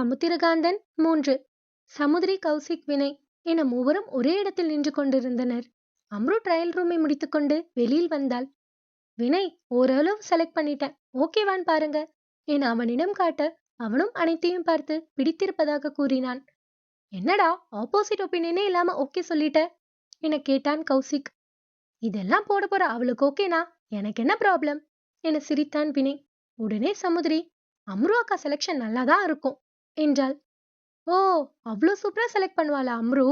சமுத்திரகாந்தன் மூன்று. சமுதிரி கௌசிக் வினய் என மூவரும் ஒரே இடத்தில் நின்று கொண்டிருந்தனர். அம்ரு ட்ரையல் ரூமை முடித்துக்கொண்டு வெளியில் வந்தாள். வினய் ஓரளவு செலக்ட் பண்ணிட்டேன். ஓகேவான் பாருங்க என அவனிடம் காட்ட அவனும் அனைத்தையும் பார்த்து பிடித்திருப்பதாக கூறினான். என்னடா ஆப்போசிட் ஒப்பீனியனே இல்லாம ஓகே சொல்லிட்ட? என கேட்டான் கௌசிக். இதெல்லாம் போட போற அவளுக்கு ஓகேனா எனக்கு என்ன ப்ராப்ளம் என சிரித்தான் வினய். உடனே சமுதிரி அம்ரு அக்கா செலெக்ஷன் நல்லா தான் இருக்கும். என்றாள். ஓ அவ்வளோ சூப்பரா செலக்ட் பண்ணுவாளா அம்ரு?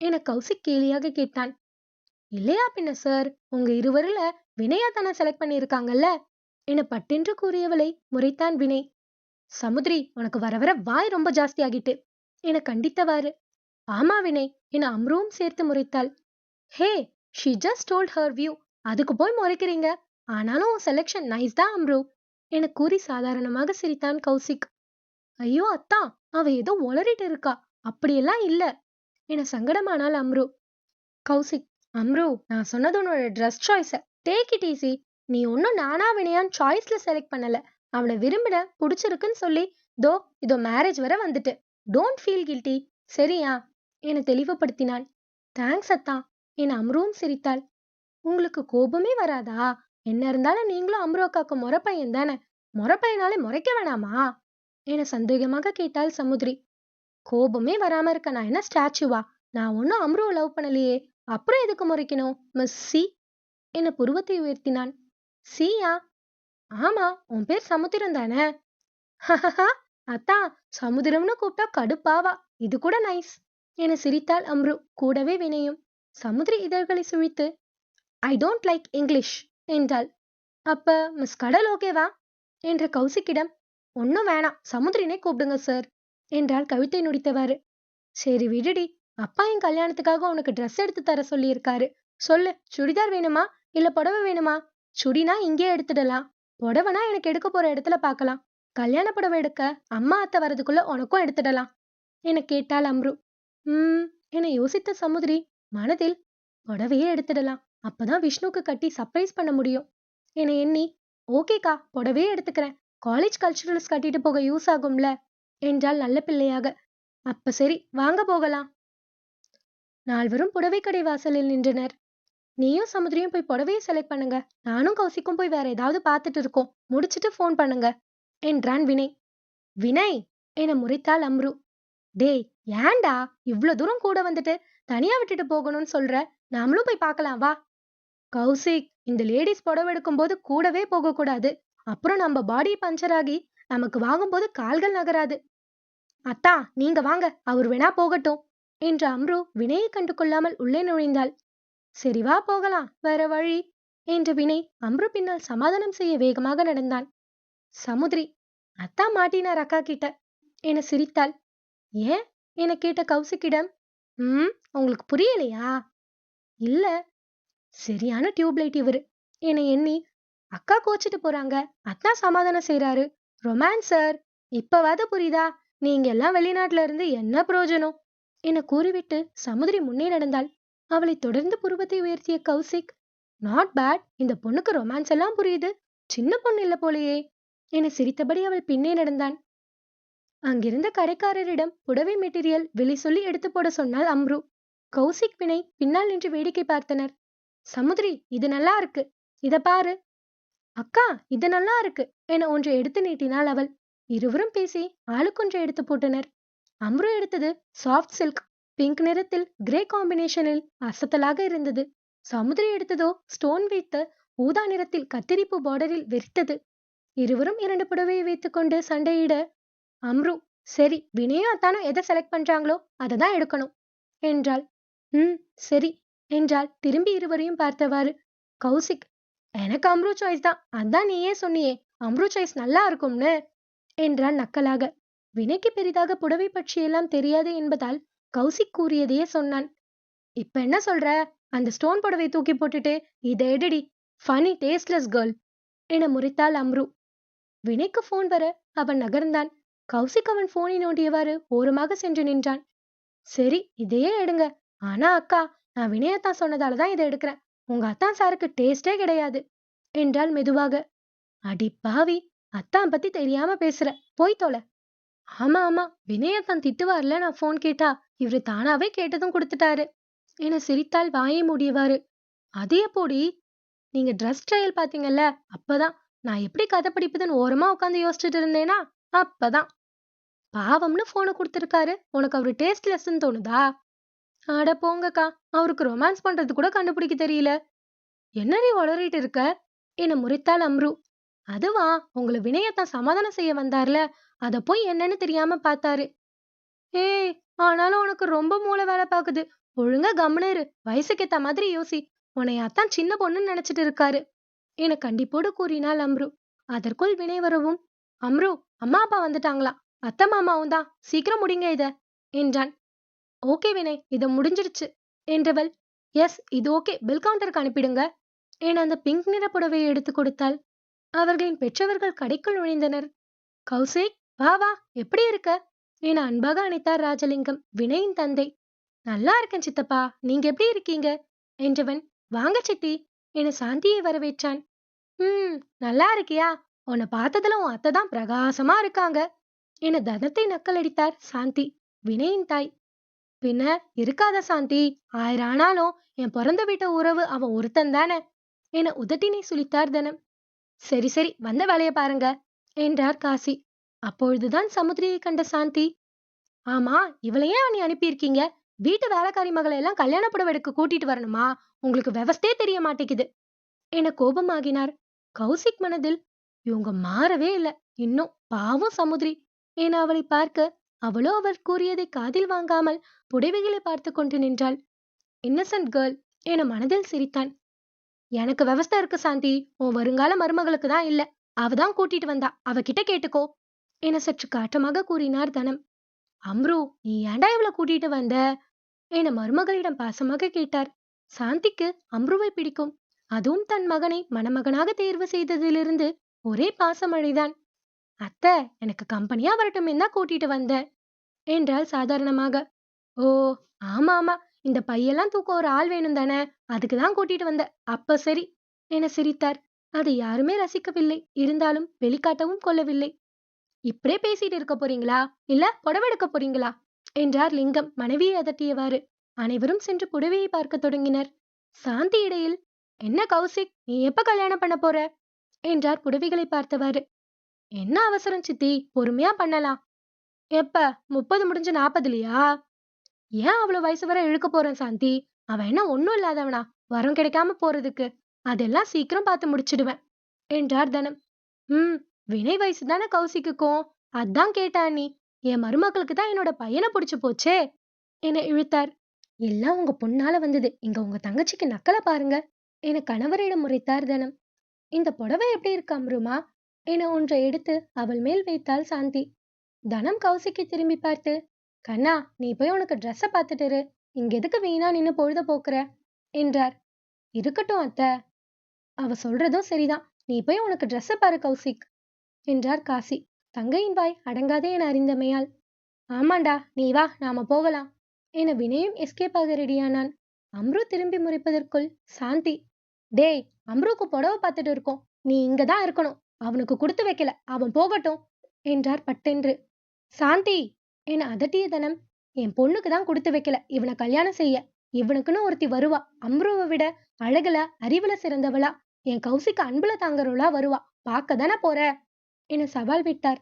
என கௌசிக் கேலியாக கேட்டான். இல்லையா பின்ன சார் உங்க இருவரில் வினயா தானே செலக்ட் பண்ணியிருக்காங்கல்ல? என பட்டென்று கூறியவளை முறைத்தான் வினய். சமுதிரி உனக்கு வர வர வாய் ரொம்ப ஜாஸ்தி ஆகிட்டு என கண்டித்தவாறு. ஆமா வினய் என அம்ருவும் சேர்த்து முறைத்தாள். Hey she just told her view அதுக்கு போய் முறைக்கிறீங்க. ஆனாலும் உன் செலெக்ஷன் நைஸ் தான் அம்ரு என கூறி சாதாரணமாக சிரித்தான் கௌசிக். ஐயோ அத்தா அவ ஏதோ உளறிட்டு இருக்கா. அப்படியெல்லாம் இல்ல. என சங்கடமானாள் அம்ரு. கௌசிக் அம்ரு நான் சொன்னது உன்னோட ட்ரெஸ் சாய்ஸ டேக் இட் ஈஸி நீ ஒன்னும் நானா வினையான் சாய்ஸ்ல செலக்ட் பண்ணல. அவனை விரும்பின பிடிச்சிருக்குன்னு சொல்லி தோ இதோ மேரேஜ் வர வந்துட்டு. டோன்ட் ஃபீல் கில்ட்டி சரியா? என தெளிவுபடுத்தினான். தேங்க்ஸ் அத்தா. என அம்ருவும் சிரித்தாள். உங்களுக்கு கோபமே வராதா? என்ன இருந்தாலும் நீங்களும் அம்ரு அக்காக்கு முறப்பையன் தானே. முறப்பையனாலே முறைக்க வேணாமா? என சந்தேகமாக கேட்டாள் சமுத்திரி கோபமே வராம இருக்க நான் என்ன ஸ்டாச்சுவா நான் ஒன்னும் அம்ருவை லவ் பண்ணலையே. அப்புறம் எதுக்கு முறைக்கணும்? மிஸ் சி என புருவத்தை உயர்த்தினான். சியா ஆமா உன் பேர் சமுத்திரம் தானே. அத்தான் சமுத்திரம்னு கூப்பிட்டா கடுப்பாவா? இது கூட நைஸ் என சிரித்தாள் அம்ரு. கூடவே வினையும். சமுத்திரி இதழ்களை சுழித்து ஐ டோன்ட் லைக் இங்கிலீஷ் என்றாள். அப்ப மிஸ் கடல் ஓகேவா என்ற கௌசிக்கிடம் ஒன்னும் வேணாம். சமுத்திரினே கூப்பிடுங்க சார் என்றாள் கவிதை நுடித்தவாறு. சரி விடுடி. அப்பா என் கல்யாணத்துக்காக உனக்கு ட்ரெஸ் எடுத்து தர சொல்லியிருக்காரு. சொல்லு. சுடிதார் வேணுமா? இல்ல புடவை வேணுமா? சுடினா இங்கே எடுத்துடலாம். புடவைனா எனக்கு எடுக்க போற இடத்துல பார்க்கலாம். கல்யாண புடவை எடுக்க அம்மா அத்தை வர்றதுக்குள்ள உனக்கும் எடுத்துடலாம் என கேட்டாள் அம்ரு. ம் என யோசித்த சமுதிரி மனதில் புடவையே எடுத்துடலாம். அப்பதான் விஷ்ணுக்கு கட்டி சர்ப்ரைஸ் பண்ண முடியும் என எண்ணி ஓகேக்கா புடவையே எடுத்துக்கிறேன். காலேஜ் கல்ச்சுரல்ஸ் கட்டிட்டு போக யூஸ் ஆகும்ல? என்றால் நல்ல பிள்ளையாக. அப்ப சரி வாங்க போகலாம். நால்வரும் புடவை கடை வாசலில் நின்றனர். நீயும் சமுதிரியும் போய் புடவையை செலக்ட் பண்ணுங்க. நானும் கௌசிக்கும் போய் வேற ஏதாவது பார்த்துட்டு இருக்கோம். முடிச்சிட்டு ஃபோன் பண்ணுங்க என்றான் வினய். வினய்! என முறைத்தாள் அம்ரு. டேய் ஏன்டா? இவ்ளோ தூரம் கூட வந்துட்டு தனியா விட்டுட்டு போகணும்னு சொல்ற? நாமளும் போய் பார்க்கலாம் வா. கௌசிக் இந்த லேடிஸ் புடவை எடுக்கும்போது கூடவே போகக்கூடாது. அப்புறம் நம்ம பாடி பஞ்சர் ஆகி நமக்கு வாங்கும்போது கால்கள் நகராது. அத்தா நீங்க வாங்க அவர் வேணா போகட்டும் என்று அம்ரு வினையை கண்டு கொள்ளாமல் உள்ளே நுழைந்தாள். சரி வா போகலாம் வேற வழி என்று வினை அம்ரு பின்னால் சமாதானம் செய்ய வேகமாக நடந்தான். சமுத்ரி அத்தா மாட்டினார் அக்கா கிட்ட என சிரித்தாள். ஏன்? என கேட்ட கௌசிக்கிடம் ம் உங்களுக்கு புரியலையா? இல்ல. சரியான டியூப்லைட் இவரு என எண்ணி அக்கா கோச்சிட்டு போறாங்க. அத்தா சமாதானம் செய்யறாரு ரொமான்ஸ் சார் இப்பவாது புரியுதா? நீங்க எல்லாம் வெளிநாட்டுல இருந்து என்ன பிரயோஜனம் என கூறிவிட்டு சமுதிரி முன்னே நடந்தாள். அவளை தொடர்ந்து புருவத்தை உயர்த்திய கௌசிக் நாட் பேட் இந்த பொண்ணுக்கு ரொமான்ஸ் எல்லாம் புரியுது. சின்ன பொண்ணு இல்ல போலையே. என சிரித்தபடி அவள் பின்னே நடந்தான். அங்கிருந்த கடைக்காரரிடம் புடவை மெட்டீரியல் விலை சொல்லி எடுத்து போட சொன்னால் அம்ரு. கௌசிக் வினை பின்னால் நின்று வேடிக்கை பார்த்தனர். சமுதிரி இது நல்லா இருக்கு. இத பாரு. அக்கா இது நல்லா இருக்கு. என ஒன்றை எடுத்து நீட்டினாள் அவள். இருவரும் பேசி ஆளுக்கொன்றை எடுத்து போட்டனர். அம்ரு எடுத்தது சாஃப்ட் சில்க் பிங்க் நிறத்தில் கிரே காம்பினேஷனில் அசத்தலாக இருந்தது. சமுதிரி எடுத்ததோ ஸ்டோன் வைத்த ஊதா நிறத்தில் கத்திரிப்பு பார்டரில் வெறித்தது. இருவரும் இரண்டு புடவையை வைத்துக்கொண்டு சண்டையிட அம்ரு சரி வினயா அத்தானும் எதை செலக்ட் பண்றாங்களோ அதை தான் எடுக்கணும் என்றாள். ம் சரி என்றாள். திரும்பி இருவரையும் பார்த்தவாறு கௌசிக் எனக்கு அம்ரு சாய்ஸ் தான். அதான் நீயே சொன்னியே அம்ரு சாய்ஸ் நல்லா இருக்கும்னு என்றான் நக்கலாக. வினைக்கு பெரிதாக புடவை பற்றியெல்லாம் தெரியாது என்பதால் கௌசிக் கூறியதையே சொன்னான். இப்ப என்ன சொல்ற? அந்த ஸ்டோன் புடவை தூக்கி போட்டுட்டு இதை எடுடி ஃபனி டேஸ்ட்லெஸ் கேர்ள் என முறைத்தாள் அம்ரு. வினைக்கு போன் வர அவன் நகர்ந்தான். கௌசிக் அவன் போனை நோண்டியவாறு ஓரமாக சென்று நின்றான். சரி இதையே எடுங்க. ஆனா அக்கா நான் வினயத்தான் சொன்னதால தான் இதை எடுக்கிறேன். உங்க அத்தான் சாருக்கு டேஸ்டே கிடையாது. என்றாள் மெதுவாக. அடி பாவி அத்தான் பத்தி தெரியாம பேசுற. போய் தொலை. ஆமா ஆமா வினயத்தான் திட்டுவார்ல நான் ஃபோன் கேட்டா. இவரு தானாவே கேட்டதும் கொடுத்துட்டாரு. என சிரித்தால் வாயை மூடியவாறு. அதே போடி நீங்க ட்ரெஸ் ட்ரையல் பாத்தீங்கல்ல அப்பதான். நான் எப்படி கதை படிப்பதுன்னு ஓரமா உட்காந்து யோசிச்சுட்டு இருந்தேனா அப்பதான். பாவம்னு போனை கொடுத்துருக்காரு. உனக்கு அவரு டேஸ்ட் லெஸ்ன்னு தோணுதா? அட போங்கக்கா அவருக்கு ரொமான்ஸ் பண்றது கூட கண்டுபிடிக்க தெரியல. என்னடி உளறிட்டு இருக்க? என முறைத்தாள் அம்ரு. அதுவா உங்களை வினயத்தான் சமாதானம் செய்ய வந்தார்ல அத போய் என்னன்னு தெரியாம பார்த்தாரு. ஏய் ஆனாலும் உனக்கு ரொம்ப மூளை வேலை பாக்குது ஒழுங்கா கம்னரு வயசுக்கேத்த வயசுக்கு ஏத்த மாதிரி யோசி. உன்னை அத்தான் சின்ன பொண்ணுன்னு நினைச்சிட்டு இருக்காரு. என கண்டிப்போடு கூறினாள் அம்ரு. அதற்குள் வினை வரவும் அம்ரு அம்மா அப்பா வந்துட்டாங்களா? அத்தை மாமாவும் தான் சீக்கிரம் முடிங்க இத என்றான். ஓகே வினய் இது முடிஞ்சிடுச்சு என்றவள் எஸ் இது ஓகே பில் கவுண்டருக்கு அனுப்பிடுங்க என அந்த பிங்க் நிற புடவையை எடுத்து கொடுத்தாள். அவர்களின் பெற்றவர்கள் கடைக்குள் நுழைந்தனர். கௌசிக் வா வா எப்படி இருக்க? என அன்பாக அணைத்தார் ராஜலிங்கம் வினயின் தந்தை. நல்லா இருக்கேன் சித்தப்பா நீங்க எப்படி இருக்கீங்க? என்றவன் வாங்க சித்தி என சாந்தியை வரவேற்றான். ம் நல்லா இருக்கியா? உன்னை பார்த்ததுல உன் அத்தை தான் பிரகாசமா இருக்காங்க என தனத்தை நக்கலடித்தார் சாந்தி வினயின் தாய். பின்ன இருக்காத சாந்தி. ஆயிரம் ஆனாலும் என் பிறந்த வீட்டு உறவு அவன் ஒருத்தன் தானே என உதட்டினை சுளித்தார் தனம். சரி சரி வந்த வேலையை பாருங்க என்றார் காசி. அப்பொழுதுதான் சமுத்திரியை கண்ட சாந்தி. ஆமா இவளையே ஏன் நீ அனுப்பியிருக்கீங்க? வீட்டு வேலைக்காரி மகளை எல்லாம் கல்யாண புடவெடுக்க கூட்டிட்டு வரணுமா? உங்களுக்கு விவஸ்தே தெரிய மாட்டேங்குது என கோபமாகினார். கௌசிக் மனதில் இவங்க மாறவே இல்ல இன்னும் பாவம் சமுத்திரி என அவளை பார்க்க அவளோ அவர் கூறியதை காதில் வாங்காமல் புடவைகளை பார்த்து கொண்டு நின்றாள். இன்னசென்ட் கேர்ள் என மனதில் சிரித்தான். எனக்கு விவஸ்தை இருக்கு சாந்தி. உன் வருங்கால மருமகளுக்கு தான் இல்ல. அவதான் கூட்டிட்டு வந்தா. அவகிட்ட கேட்டுக்கோ என சற்று காட்டமாக கூறினார் தனம். அம்ரு நீ ஏன்டா இவளை கூட்டிட்டு வந்த என மருமகளிடம் பாசமாக கேட்டார். சாந்திக்கு அம்ருவை பிடிக்கும். அதுவும் தன் மகனை மணமகனாக தேர்வு செய்ததிலிருந்து ஒரே பாசமழைதான். அத்தை எனக்கு கம்பெனியா வரட்டும் தான் கூட்டிட்டு வந்தேன். என்றாள் சாதாரணமாக. ஓ ஆமா ஆமா. இந்த பையெல்லாம் தூக்க ஒரு ஆள் வேணும் தானே. அதுக்கு தான் கூட்டிட்டு வந்த. அப்ப சரி என சிரித்தார். அதை யாருமே ரசிக்கவில்லை. இருந்தாலும் வெளிக்காட்டவும் கொள்ளவில்லை. இப்படியே பேசிட்டு இருக்க போறீங்களா? இல்ல புடவெடுக்க போறீங்களா? என்றார் லிங்கம் மனைவியை அதட்டியவாறு. அனைவரும் சென்று புடவையை பார்க்க தொடங்கினர். சாந்தி இடையில். என்ன கௌசிக்? நீ எப்ப கல்யாணம் பண்ண போற? என்றார் புடவைகளை பார்த்தவாறு. என்ன அவசரம் சித்தி? பொறுமையா பண்ணலாம். எப்ப? முப்பது முடிஞ்சு நாற்பதுலயா ஏன் அவ்வளவு வயசு வரை இழுக்க போறேன் சாந்தி? அவன் என்ன ஒண்ணும் இல்லாதவனா? வரம் கிடைக்காம போறதுக்கு. அதெல்லாம் சீக்கிரம் பார்த்து முடிச்சிடுவேன் என்றார் தனம். ம் வினை வயசு தானே கௌசிக்குக்கும். அதான் கேட்டா நீ. என் மருமகளுக்கு தான் என்னோட பையனை பிடிச்சு போச்சே என இழுத்தார். எல்லாம் உங்க பொண்ணால வந்தது. இங்க உங்க தங்கச்சிக்கு நக்கலை பாருங்க என கணவரிடம் முறைத்தார் தனம். இந்த புடவை எப்படி இருக்கு அம்ருமா? என ஒன்றை எடுத்து அவள் மேல் வைத்தாள் சாந்தி. தனம் கௌசிக்கு திரும்பி பார்த்து கண்ணா நீ போய் உனக்கு ட்ரெஸ்ஸை பார்த்துட்டு இரு. இங்க எதுக்கு வீணா நின்னு பொழுத போக்குற? என்றார். இருக்கட்டும் அத்தை. அவ சொல்றதும் சரிதான். நீ போய் உனக்கு ட்ரெஸ்ஸை பாரு கௌசிக் என்றார் காசி. தங்கையின் வாய் அடங்காதே என அறிந்தமையால். ஆமாண்டா நீ வா நாம போகலாம் என வினயும் எஸ்கேப் ஆக ரெடியானான் அம்ரு திரும்பி முறைப்பதற்குள் சாந்தி டேய் அம்ருக்கு புடவை பார்த்துட்டு இருக்கோம். நீ இங்க தான் இருக்கணும். அவனுக்கு கொடுத்து வைக்கல. அவன் போகட்டும் என்றார் பட்டென்று. சாந்தி என அதட்டிய தனம். என் பொண்ணுக்கு தான் கொடுத்து வைக்கல. இவனை கல்யாணம் செய்ய. இவனுக்குன்னு ஒருத்தி வருவா. அம்ருவை விட அழகுல அறிவுல சிறந்தவளா. என் கௌசிக்கு அன்புல தாங்குறவளா வருவா. பார்க்க தானே போற? என சவால் விட்டார்.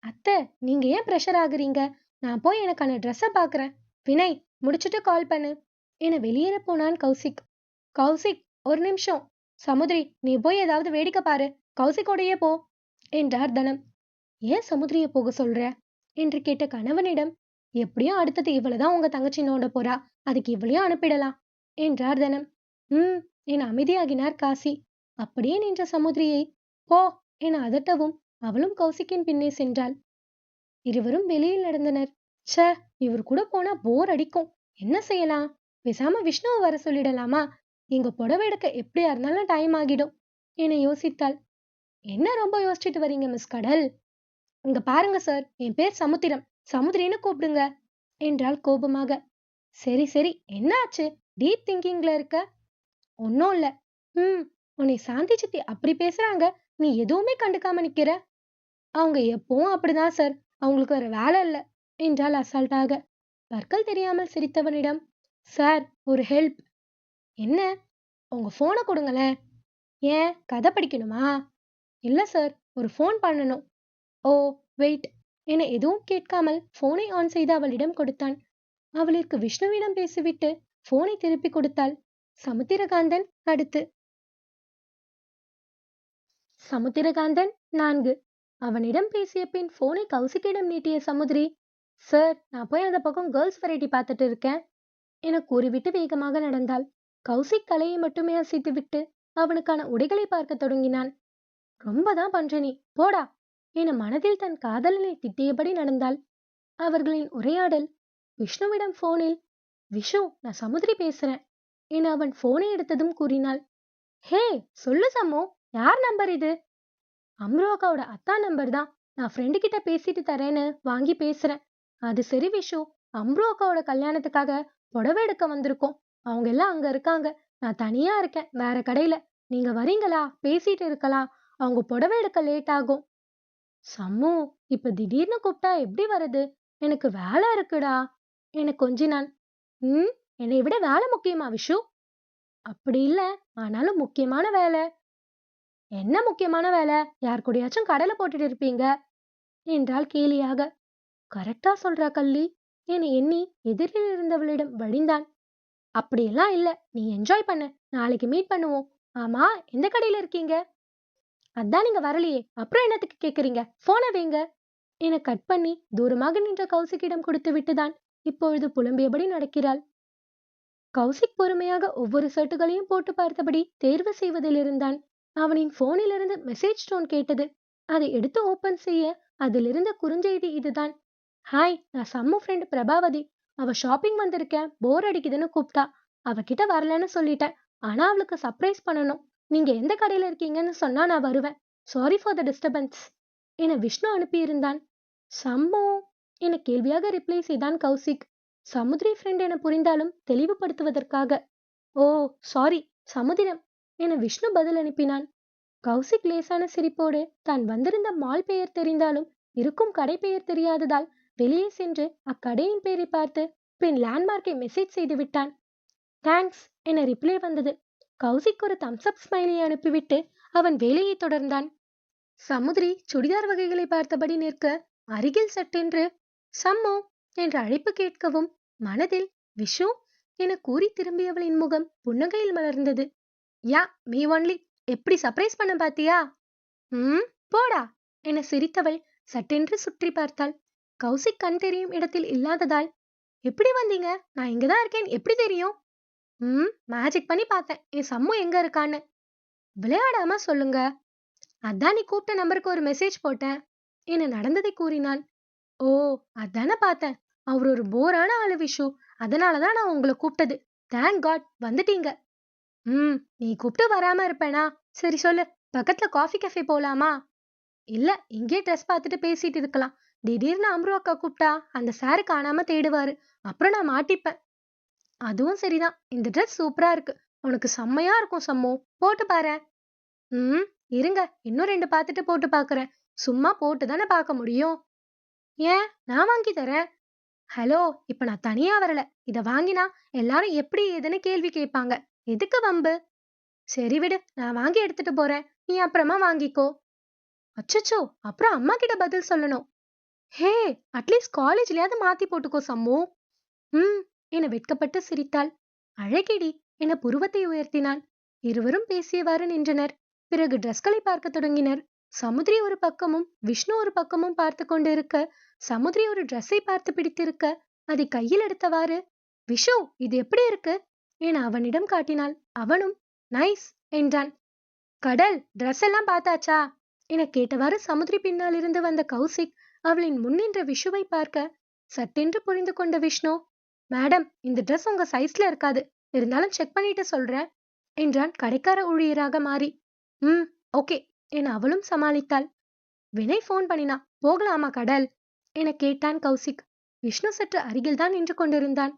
அத்தை நீங்க ஏன் ப்ரெஷர் ஆகுறீங்க? நான் போய் எனக்கான ட்ரெஸ்ஸை பாக்குறேன். வினய் முடிச்சுட்டு கால் பண்ணு. என வெளியேற போனான் கௌசிக். கௌசிக் ஒரு நிமிஷம். சமுதிரி நீ போய் ஏதாவது வேடிக்கை பாரு. கௌசிக்கோடையே போ என்றார் தனம். ஏன் சமுத்திரிய போக சொல்ற? என்று கேட்ட கணவனிடம் எப்படியும் அடுத்தது இவ்வளவுதான் உங்க தங்கச்சி நோண்ட போறா. அதுக்கு இவ்வளையும் அனுப்பிடலாம் என்றார் தனம். உம் என அமைதியாகினார் காசி. அப்படியே நின்ற சமுதிரியை போ என அதட்டவும் அவளும் கௌசிக்கின் பின்னே சென்றாள். இருவரும் வெளியில் நடந்தனர். ச இவர் கூட போனா போர் அடிக்கும். என்ன செய்யலாம்? பேசாம விஷ்ணுவை வர சொல்லிடலாமா? எங்க புடவை எடுக்க எப்படியா இருந்தாலும் டைம் ஆகிடும் என யோசித்தாள். என்ன ரொம்ப யோசிச்சுட்டு வரீங்க மிஸ் கடல்? இங்க பாருங்க சார் என் பேர் சமுத்திரம். சமுத்திரின்னு கூப்பிடுங்க என்றாள் கோபமாக. சரி சரி. என்னாச்சு? டீப் திங்கிங்ல இருக்க? ஒன்னும் இல்ல. ம் உன்னை சாந்தி சித்தி அப்படி பேசுறாங்க. நீ எதுவுமே கண்டுக்காம நிக்கிற? அவங்க எப்பவும் அப்படிதான் சார் அவங்களுக்கு வேற வேலை இல்ல என்றால் அசால்ட்டாக. பற்கள் தெரியாமல் சிரித்தவனிடம் சார் ஒரு ஹெல்ப் என்ன? உங்க போனை கொடுங்களேன். ஏன்? கதை படிக்கணுமா? இல்ல சார் ஒரு ஃபோன் பண்ணணும். Oh wait. என எதுவும் கேட்காமல் போனை ஆன் செய்து அவளிடம் கொடுத்தான். அவளிற்கு விஷ்ணுவிடம் பேசிவிட்டு போனை திருப்பி கொடுத்தாள். சமுத்திரகாந்தன் அடுத்து. சமுத்திரகாந்தன் நான்கு. அவனிடம் பேசிய பின் போனை கௌசிக்கிடம் நீட்டிய சமுதிரி சார் நான் போய் அந்த பக்கம் கேர்ள்ஸ் வெரைட்டி பார்த்துட்டு இருக்கேன் என கூறிவிட்டு வேகமாக நடந்தாள். கௌசிக் தலையை மட்டுமே அசைத்துவிட்டு அவனுக்கான உடைகளை பார்க்க தொடங்கினான். ரொம்பதான் பண்ற நீ. போடா. என மனதில் தன் காதலனை திட்டியபடி நடந்தாள். அவர்களின் உரையாடல் விஷ்ணுவிடம் போனில் விஷு நான் சமுத்திரி பேசுறேன் என அவன் போனை எடுத்ததும் கூறினாள். ஹே சொல்லு சம்மு யார் நம்பர் இது? அம்ரோகாவோட அத்தா நம்பர் தான். நான் ஃப்ரெண்டு கிட்ட பேசிட்டு தரேன்னு வாங்கி பேசுறேன். அது சரி விஷு அம்ரு அக்காவோட கல்யாணத்துக்காக புடவை எடுக்க வந்திருக்கோம். அவங்க எல்லாம் அங்க இருக்காங்க. நான் தனியா இருக்கேன் வேற கடையில. நீங்க வரீங்களா? பேசிட்டு இருக்கலாம். அவங்க புடவை எடுக்க லேட் ஆகும். சம்மு இப்ப திடீர்னு கூப்பிட்டா எப்படி வருது எனக்கு வேலை இருக்குடா. எனக்கு கொஞ்சினான் ம் என்னை விட வேலை முக்கியமா விஷு? அப்படி இல்ல. ஆனாலும் முக்கியமான வேலை. என்ன முக்கியமான வேலை? யார் கூடயாச்சும் கடலை போட்டுட்டு இருப்பீங்க? என்றாள் கேலியாக. கரெக்டா சொல்றா கள்ளி. என எண்ணி எதிரில் இருந்தவளிடம் வழிந்தான். அப்படியெல்லாம் இல்ல. நீ என்ஜாய் பண்ணு. நாளைக்கு மீட் பண்ணுவோம். ஆமா எந்த கடையில இருக்கீங்க? அதான் நீங்க வரலையே. அப்புறம் என்னத்துக்கு கேக்குறீங்க? போன வைங்க. என கட் பண்ணி தூரமாக நின்ற கௌசிக்கிடம் கொடுத்து விட்டுதான் இப்பொழுது புலம்பியபடி நடக்கிறாள். கௌசிக் பொறுமையாக ஒவ்வொரு ஷர்ட்டுகளையும் போட்டு பார்த்தபடி தேர்வு செய்வதில் இருந்தான். அவனின் போனிலிருந்து மெசேஜ் டோன் கேட்டது. அதை எடுத்து ஓபன் செய்ய அதிலிருந்த குறுஞ்செய்தி இதுதான். ஹாய் நான் சம்மு ஃப்ரெண்ட் பிரபாவதி. அவ ஷாப்பிங் வந்திருக்கேன். போர் அடிக்குதுன்னு கூப்பிட்டா அவகிட்ட வரலன்னு சொல்லிட்டேன். ஆனா அவளுக்கு சர்ப்ரைஸ் பண்ணணும். நீங்க எந்த கடையில இருக்கீங்கன்னு சொன்னா நான் வருவேன். சாரி ஃபார் த டிஸ்டர்பன்ஸ் என விஷ்ணு அனுப்பியிருந்தான். சம்மு என கேள்வியாக ரிப்ளை செய்தான் கௌசிக். சமுத்திரி ஃப்ரெண்ட் என புரிந்தாலும் தெளிவுபடுத்துவதற்காக. ஓ சாரி சமுதிரம் என விஷ்ணு பதில் அனுப்பினான். கௌசிக் லேசான சிரிப்போடு தான் வந்திருந்த மால் பெயர் தெரிந்தாலும் இருக்கும் கடை பெயர் தெரியாததால் வெளியே சென்று அக்கடையின் பெயரை பார்த்து பின் லேண்ட்மார்க்கை மெசேஜ் செய்து விட்டான். தேங்க்ஸ் என ரிப்ளை வந்தது. கௌசிக் ஒரு தம்ஸ் அப் அனுப்பிவிட்டு அவன் வேலையை தொடர்ந்தான். சமுதிரி சுடிதார் வகைகளை பார்த்தபடி நிற்க அருகில் சட்டென்று சம்மு என்ற அழைப்பு கேட்கவும் மனதில் விஷு என கூறி திரும்பியவளின் முகம் புன்னகையில் மலர்ந்தது. யா மீ ஒன்லி எப்படி சர்ப்ரைஸ் பண்ண பாத்தியா? ம் போடா என சிரித்தவள் சட்டென்று சுற்றி பார்த்தாள். கௌசிக் கண் தெரியும் இடத்தில் இல்லாததால் எப்படி வந்தீங்க? நான் இங்கதான் இருக்கேன். எப்படி தெரியும்? ம் மேஜிக் பண்ணி பார்த்தேன். என் சம்மு எங்க இருக்கான்னு? விளையாடாம சொல்லுங்க. அதான் நீ கூப்பிட்ட நம்பருக்கு ஒரு மெசேஜ் போட்டேன். என்ன நடந்ததை கூறினான் ஓ அதானே பார்த்தேன். அவர் ஒரு போரான ஆளு விஷு. அதனாலதான் நான் உங்களை கூப்பிட்டது. தேங்க் காட் வந்துட்டீங்க. ம் நீ கூப்பிட்டு வராம இருப்பேனா? சரி சொல்லு. பக்கத்துல காஃபி கஃபே போலாமா? இல்ல இங்கே ட்ரெஸ் பார்த்துட்டு பேசிட்டு இருக்கலாம். திடீர்னு அம்ரு அக்கா கூப்பிட்டா அந்த சாரு காணாம தேடுவாரு. அப்புறம் நான் மாட்டிப்பேன். அதுவும் சரிதான். இந்த ட்ரெஸ் சூப்பரா இருக்கு. உனக்கு செம்மையா இருக்கும் சம்மு. போட்டு பாரு ம் இருங்க. இன்னும் ரெண்டு பார்த்துட்டு போட்டு பார்க்கறேன் சும்மா போட்டு தானே பார்க்க முடியும். ஏன்? நான் வாங்கி தரேன். ஹலோ இப்போ நான் தனியா வரல. இதை வாங்கினா எல்லாரும் எப்படி ஏதுன்னு கேள்வி கேட்பாங்க. எதுக்கு வம்பு? சரி விடு நான் வாங்கி எடுத்துட்டு போறேன். நீ அப்புறமா வாங்கிக்கோ. அச்சச்சோ அப்புறம் அம்மா கிட்ட பதில் சொல்லணும். ஹே அட்லீஸ்ட் காலேஜ்லயாவது மாத்தி போட்டுக்கோ சம்மு. ம். என வெட்கப்பட்டு சிரித்தாள். அழகிடி என புருவத்தை உயர்த்தினான் இருவரும் பேசியவாறு நின்றனர். பிறகு ட்ரெஸ்களை பார்க்க தொடங்கினர். சமுத்திரி ஒரு பக்கமும் விஷ்ணு ஒரு பக்கமும் பார்த்து கொண்டிருக்க சமுத்திரி ஒரு ட்ரெஸ்ஸை பார்த்து பிடித்திருக்க அதை கையில் எடுத்தவாறு விஷு இது எப்படி இருக்கு? என அவனிடம் காட்டினாள். அவனும் நைஸ் என்றான். கடல் ட்ரெஸ் எல்லாம் பார்த்தாச்சா? என கேட்டவாறு சமுத்திரி பின்னால் இருந்து வந்த கௌசிக் அவளின் முன்னின்ற விஷுவை பார்க்க சட்டென்று புரிந்து கொண்ட விஷ்ணு மேடம் இந்த ட்ரெஸ் உங்க சைஸ்ல இருக்காது. இருந்தாலும் செக் பண்ணிட்டு சொல்றேன் என்றான் கடைக்கார ஊழியராக மாறி. ம் ஓகே என அவளும் சமாளித்தாள். வினய் ஃபோன் பண்ணினா போகலாமா கடல்? என கேட்டான் கௌசிக். விஷ்ணு சற்று அருகில்தான் நின்று கொண்டிருந்தான்.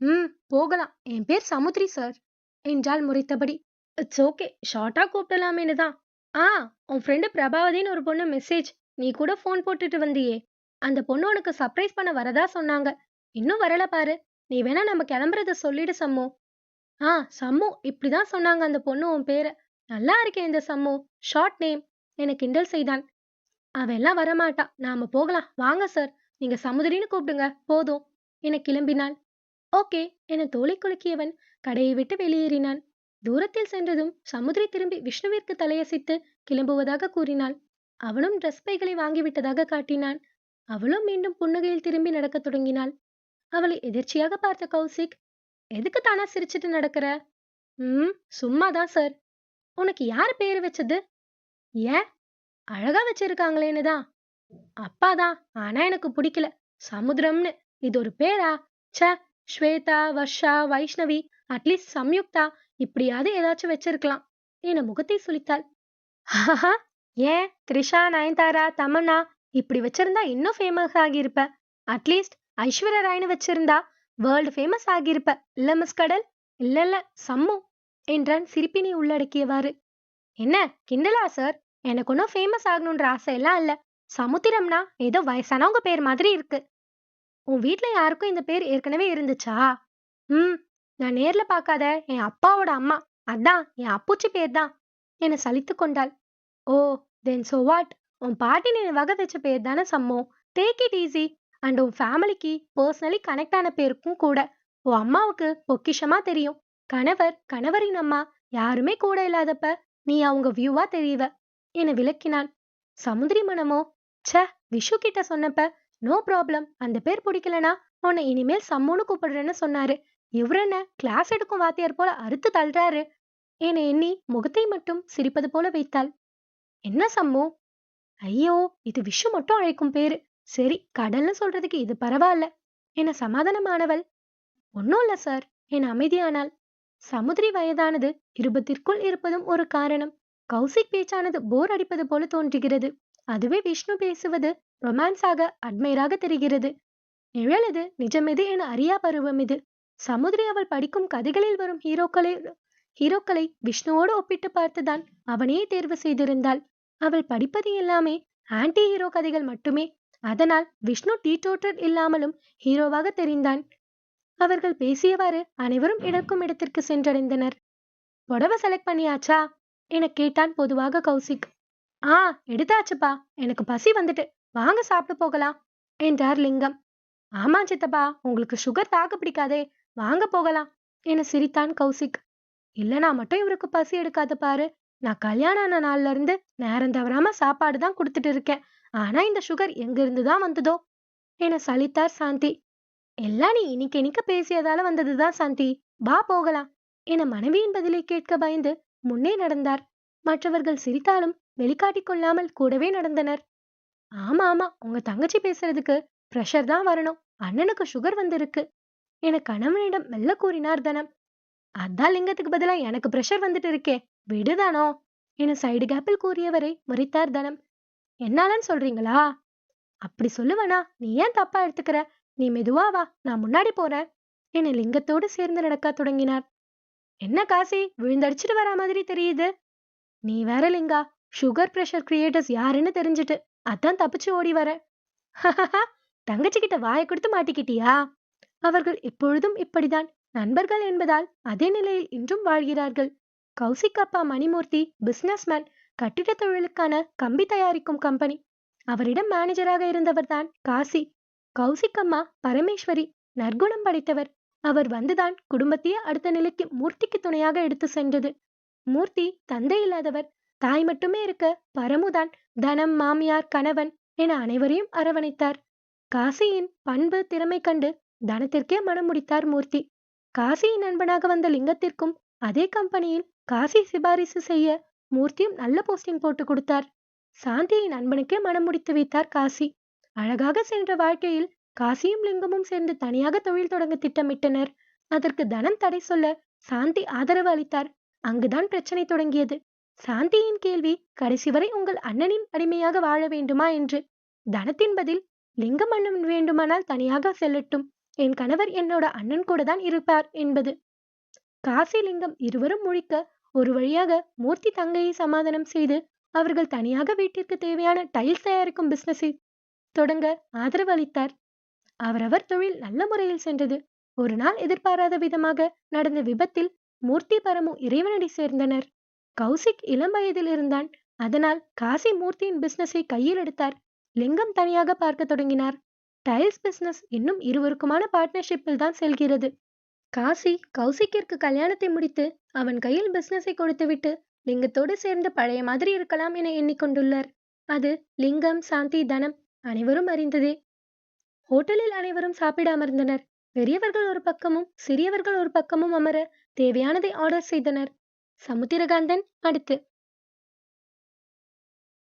ம் போகலாம். என் பேர் சமுத்ரி சார் என்றாள் முறைத்தபடி. இட்ஸ் ஓகே ஷார்ட்டா கூப்பிடலாமேனு தான். ஆ உன் ஃப்ரெண்டு பிரபாவதின்னு ஒரு பொண்ணு மெசேஜ். நீ கூட ஃபோன் போட்டுட்டு வந்தியே. அந்த பொண்ணு உனக்கு சர்ப்ரைஸ் பண்ண வரதா சொன்னாங்க. இன்னும் வரல பாரு. நீ வேணா நம்ம கிளம்புறத சொல்லிடு சம்மு. ஆ சம்மு இப்படிதான் சொன்னாங்க அந்த பொண்ணு உன் பேரை. நல்லா இருக்கேன் இந்த சம்மு. ஷார்ட் நேம் என கிண்டல் செய்தான். அவெல்லாம் வரமாட்டா. நாம போகலாம். வாங்க சார் நீங்க சமுதிரின்னு கூப்பிடுங்க. போதும். என கிளம்பினாள். ஓகே என தோலை குலுக்கியவன். கடையை விட்டு வெளியேறினான். தூரத்தில் சென்றதும் சமுதிரி திரும்பி விஷ்ணுவிற்கு தலையசைத்து கிளம்புவதாக கூறினாள். அவனும் ட்ரெஸ் பைகளை வாங்கிவிட்டதாக காட்டினான். அவளும் மீண்டும் புன்னகையில் திரும்பி நடக்கத் தொடங்கினாள். அவளை எதிர்ச்சியாக பார்த்த கௌசிக் எதுக்கு தானா சிரிச்சிட்டு நடக்கிற? ம் சும்மாதான் சார் உனக்கு யார் பேர் வச்சது? ஏன்? அழகா வச்சிருக்காங்களேன்னு தான். அப்பாதான் ஆனா எனக்கு பிடிக்கல. சமுத்திரம்னு. இது ஒரு பேரா? ச ஸ்வேதா வர்ஷா வைஷ்ணவி அட்லீஸ்ட் சம்யுக்தா இப்படியாவது ஏதாச்சும் வச்சிருக்கலாம். என முகத்தை சுளித்தாள்? ஏன்? த்ரிஷா நயன்தாரா தமன்னா இப்படி வச்சிருந்தா இன்னும் ஃபேமஸ் ஆகியிருப்ப. அட்லீஸ்ட் ஐஸ்வர்யா ராய்னு வச்சிருந்தா வேர்ல்டு ஃபேமஸ் ஆகியிருப்ப. இல்ல மிஸ் கடல்? இல்ல இல்ல சம்மு என்றான் சிரிப்பினை உள்ளடக்கியவாறு. என்ன கிண்டலா சார் எனக்கு ஒன்றும் ஃபேமஸ் ஆகணுன்ற ஆசை எல்லாம் இல்ல. சமுத்திரம்னா ஏதோ வயசானவங்க பேர் மாதிரி இருக்கு. உன் வீட்ல யாருக்கும் இந்த பேர் ஏற்கனவே இருந்துச்சா? ம் நான் நேர்ல பார்க்காத என் அப்பாவோட அம்மா. அதான் என் அப்புச்சி பேர் தான் என சலித்து கொண்டாள். ஓ தென் சோ வாட் உன் பாட்டி நீ வகை வச்ச பேர் தானே சம்மோ? டேக் இட் ஈஸி அண்ட் உன் ஃபேமிலிக்கு பர்சனலி கனெக்ட் ஆன பேருக்கும் கூட. உன் அம்மாவுக்கு பொக்கிஷமா தெரியும். கணவர் கணவரின் அம்மா யாருமே கூட இல்லாதப்ப நீ அவங்க வியூவா தெரியவ என விளக்கினான் சமுதிரி மனமோ ச விஷு கிட்ட சொன்னப்ப நோ ப்ராப்ளம் அந்த பேர் பிடிக்கலனா உன்னை இனிமேல் சம்முன்னு கூப்பிடுறேன்னு சொன்னாரு. இவர் என்ன கிளாஸ் எடுக்கும் வாத்தியார் போல அறுத்து தள்ளுறாரு. என எண்ணி முகத்தை மட்டும் சிரிப்பது போல வைத்தாள். என்ன சம்மு? ஐயோ இது விஷு மட்டும் அழைக்கும் பேரு. சரி கடல்னு சொல்றதுக்கு இது பரவாயில்ல என சமாதானமானவள்? ஒன்னும் இல்ல சார். என அமைதியானாள். சமுதிரி வயதானது இருபத்திற்குள் இருப்பதும் ஒரு காரணம். கௌசிக் பேச்சானது போர் அடிப்பது போல தோன்றுகிறது. அதுவே விஷ்ணு பேசுவது ரொமான்ஸாக அட்மைராக தெரிகிறது. நிழலது நிஜமெது என அறியா பருவம் இது. சமுதிரி அவள் படிக்கும் கதைகளில் வரும் ஹீரோக்களை ஹீரோக்களை விஷ்ணுவோடு ஒப்பிட்டு பார்த்துதான் அவனையே தேர்வு செய்திருந்தாள். அவள் படிப்பது எல்லாமே ஆன்டி ஹீரோ கதைகள் மட்டுமே. அதனால் விஷ்ணு டீடோட்டர் இல்லாமலும் ஹீரோவாக தெரிந்தான். அவர்கள் பேசியவாறு அனைவரும் இடக்கும் இடத்திற்கு சென்றடைந்தனர். புடவை செலக்ட் பண்ணியாச்சா? என கேட்டான் பொதுவாக கௌசிக். ஆ எடுத்தாச்சுப்பா. எனக்கு பசி வந்துட்டு. வாங்க சாப்பிட்டு போகலாம் என்றார் லிங்கம். ஆமா சித்தப்பா உங்களுக்கு சுகர் தாக்கு பிடிக்காதே. வாங்க போகலாம் என சிரித்தான் கௌசிக். இல்லனா மட்டும் இவருக்கு பசி எடுக்காது பாரு நான் கல்யாணம் ஆன நாள்ல இருந்து நேரம் தவறாம சாப்பாடு தான் கொடுத்துட்டு இருக்கேன். ஆனா இந்த சுகர் எங்கிருந்து தான் வந்ததோ? என சலித்தார் சாந்தி. எல்லாம் நீ இனிக்க இனிக்க பேசியதால வந்ததுதான் சாந்தி. வா போகலாம் என மனைவியின் பதிலை கேட்க பயந்து முன்னே நடந்தார். மற்றவர்கள் சிரித்தாலும் வெளிக்காட்டிக் கொள்ளாமல் கூடவே நடந்தனர். ஆமா ஆமா உங்க தங்கச்சி பேசுறதுக்கு ப்ரெஷர் தான் வரணும். அண்ணனுக்கு சுகர் வந்திருக்கு என கணவனிடம் மெல்ல கூறினார் தனம். அதான் லிங்கத்துக்கு பதிலா எனக்கு ப்ரெஷர் வந்துட்டு இருக்கே. விடுதானோ? என சைடு கேப்பில் கூறியவரை முறைத்தார் தனம். என்னாலன்னு சொல்றீங்களா? அப்படி சொல்லுவனா நீ ஏன் தப்பா எடுத்துக்கிற? நீ மெதுவா வா நான் முன்னாடி போறேன். என லிங்கத்தோடு சேர்ந்து நடக்க தொடங்கினார். என்ன காசி விழுந்தடிச்சிட்டு வரா மாதிரி தெரியுது. நீ வேற லிங்கா சுகர் பிரஷர் கிரியேட்டர்ஸ் யாருன்னு தெரிஞ்சுட்டு அதான் தப்பிச்சு ஓடி வர. தங்கச்சிக்கிட்ட வாயை கொடுத்து மாட்டிக்கிட்டியா? அவர்கள் எப்பொழுதும் இப்படிதான். நண்பர்கள் என்பதால் அதே நிலையில் இன்றும் வாழ்கிறார்கள். கௌசிக் அப்பா மணிமூர்த்தி பிசினஸ்மேன் கட்டிட தொழிலுக்கான கம்பி தயாரிக்கும் கம்பெனி. அவரிடம் மேனேஜராக இருந்தவர்தான் காசி. கௌசிக் அம்மா பரமேஸ்வரி நற்குணம் படைத்தவர். அவர் வந்துதான் குடும்பத்தையே அடுத்த நிலைக்கு மூர்த்திக்கு துணையாக எடுத்து சென்றது. மூர்த்தி தந்தை இல்லாதவர். தாய் மட்டுமே இருக்க பரமுதான் தனம் மாமியார் கணவன் என அனைவரையும் அரவணைத்தார். காசியின் பண்பு திறமை கண்டு தனத்திற்கே மனம் முடித்தார் மூர்த்தி. காசியின் நண்பனாக வந்த லிங்கத்திற்கும் அதே கம்பெனியில் காசி சிபாரிசு செய்ய மூர்த்தியும் நல்ல போஸ்டிங் போட்டு கொடுத்தார். சாந்தியின் நண்பனுக்கே மனம் முடித்து வைத்தார் காசி. அழகாக சென்ற வாழ்க்கையில் காசியும் லிங்கமும் சேர்ந்து தனியாக தொழில் தொடங்க திட்டமிட்டனர். அதற்கு தனம் தடை சொல்ல சாந்தி ஆதரவு அளித்தார். அங்குதான் பிரச்சனை தொடங்கியது. சாந்தியின் கேள்வி கடைசி வரை உங்கள் அண்ணனின் அடிமையாக வாழ வேண்டுமா என்று. தனத்தின் பதில் லிங்கம் அண்ணன் வேண்டுமானால் தனியாக செல்லட்டும். என் கணவர் என்னோட அண்ணன் கூட தான் இருப்பார் என்பது. காசி லிங்கம் இருவரும் முழிக்க ஒரு வழியாக மூர்த்தி தங்கையை சமாதானம் செய்து அவர்கள் தனியாக வீட்டிற்கு தேவையான டைல்ஸ் தயாரிக்கும் பிசினஸை தொடங்க ஆதரவு அளித்தார். அவரவர் தொழில் நல்ல முறையில் சென்றது. ஒரு நாள் எதிர்பாராத விதமாக நடந்த விபத்தில் மூர்த்தி பரமு இறைவனடி சேர்ந்தனர். கௌசிக் இளம் வயதில் இருந்தான். அதனால் காசி மூர்த்தியின் பிசினஸை கையில் எடுத்தார். லிங்கம் தனியாக பார்க்க தொடங்கினார். டைல்ஸ் பிசினஸ் இன்னும் இருவருக்குமான பார்ட்னர்ஷிப்பில் தான் செல்கிறது. காசி கௌசிக்கிற்கு கல்யாணத்தை முடித்து அவன் கையில் பிசினஸை கொடுத்துவிட்டு லிங்கத்தோடு சேர்ந்து பழைய மாதிரி இருக்கலாம் என எண்ணிக்கொண்டுள்ளார். அது லிங்கம் சாந்தி தனம் அனைவரும் அறிந்ததே. ஹோட்டலில் அனைவரும் சாப்பிட அமர்ந்தனர். பெரியவர்கள் ஒரு பக்கமும் சிறியவர்கள் ஒரு பக்கமும் அமர தேவையானதை ஆர்டர் செய்தனர். சமுத்திரகாந்தன் அடுத்து